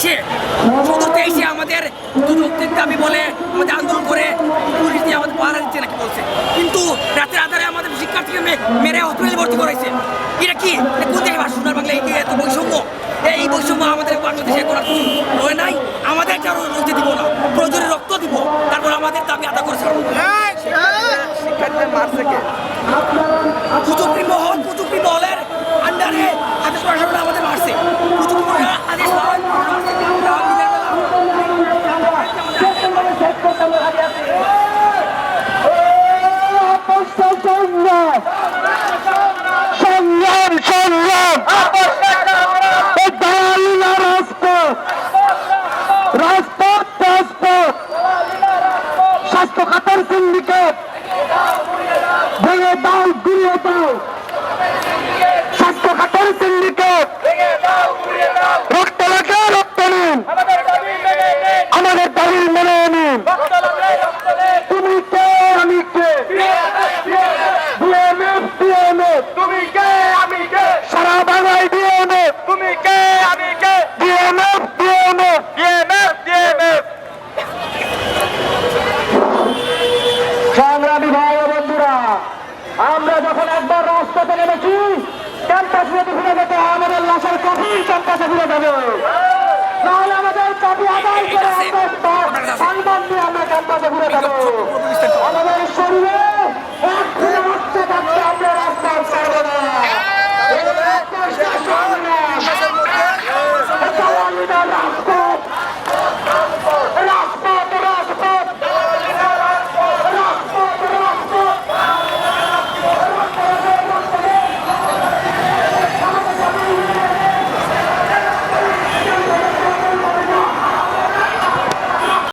তেইশে শুধু তেইশে আমাদের যৌক্তিক দাবি বলে আমাদের আন্দোলন করে পুলিশ দিয়ে আমাদের পাহারা দিচ্ছে নাকি বলছে। কিন্তু রাতের আধারে আমাদের শিক্ষার্থীকে মেরে হসপিটালে ভর্তি করেছে। এটা কি? কোন দেশে ভাষা সোনার বাংলা এই এত বৈষম্য? এই বৈষম্য আমাদের বাংলাদেশে করার কিছু হয় নাই? আমাদের কারও রক্ত দিব না। প্রয়োজনে রক্ত দিব। তারপর আমাদের দাবি আদা করে ছাড়বো শিক্ষার্থীদের মারছে কে? কুচুকরি খাতের সিন্ডিকেট। আমরা যখন একবার রাস্তাতে নেমেছি ক্যাম্পাস যদি ফিরে যেতে আমাদের লাশের কঠিন ক্যাম্পাসে ফিরে যাবে। তাহলে আমাদের কফি আদায় করে